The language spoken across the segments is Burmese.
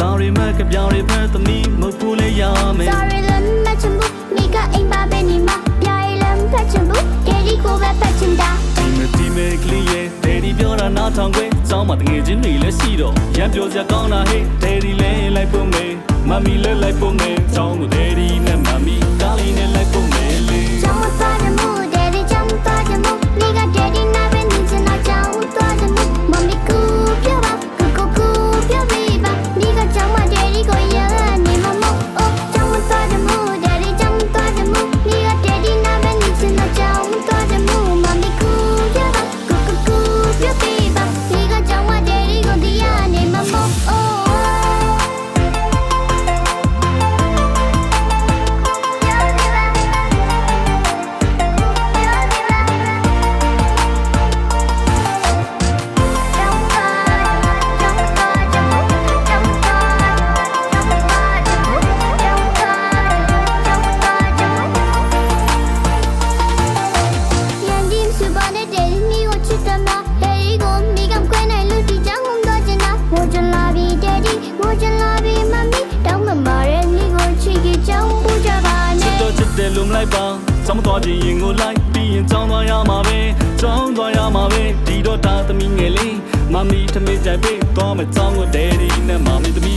တော့လိမ်မာပါတယ်ကွယ် sorry မကပြောင်းရဖက်သမီးမဟုတ်ဘူးလေရမယ် Sorry လမ်းမချင်ဘူးမိကအိမ်ပါပဲနေမှာပြားရလမ်းဖက်ချင်ဘူးဒေဒီကိုပဲဖက်ချင်တာဒီမဒီမဲကလေးရဲ့ဒယ်ဒီပြောတာနားထောင်ခွဲစောင်းမတငယ်ချင်းတွေလည်းရှိတော့ရမ်းပြောစရာကောင်းတာဟဲ့ဒယ်ဒီလည်းလိုက်ဖို့မယ်မမီလည်းလိုက်ဖို့မယ်စောင်းကို မာရဲနီကိုချီကီကြောင်းပူကြပါနဲ့ချစ်တော့ချစ်တယ်လို့မလိုက်ပါဆောင်းသွားခြင်းရင်ကိုလိုက်ပြီးရင်ကြောင်းသွားရမှာပဲကြောင်းသွားရမှာပဲဒီတော့တာသမီးငယ်လေးမမီးသမီးကြိုက်ပေးသွားမကြောင်းကိုဒယ်ဒီနဲ့မမီးသမီး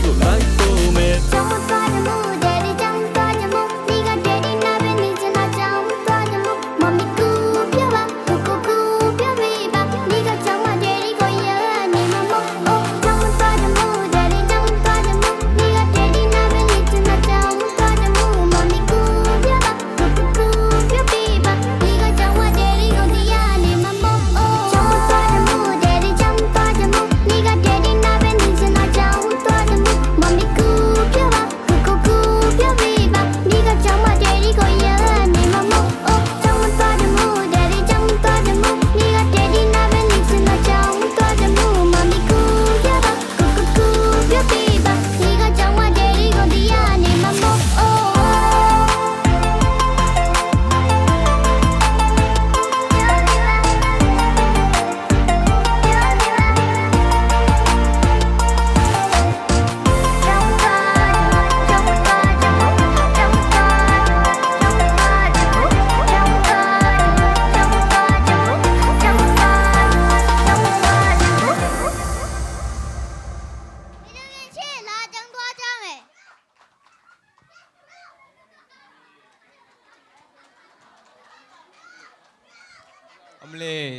မလေး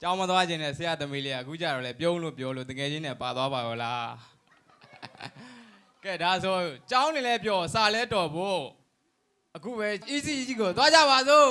ကြောင်းမသွားခြင်းနဲ့ဆရာသမီးလေးကအခုကြတော့လေပြုံးလို့ပြောလို့တကယ်ချင်းနဲ့ပါသွားပါရောလားကဲဒါဆိုကြောင်းနေလဲပြောစာလဲတော်ဖို့အခုပဲ easy easy ကိုသွားကြပါစို့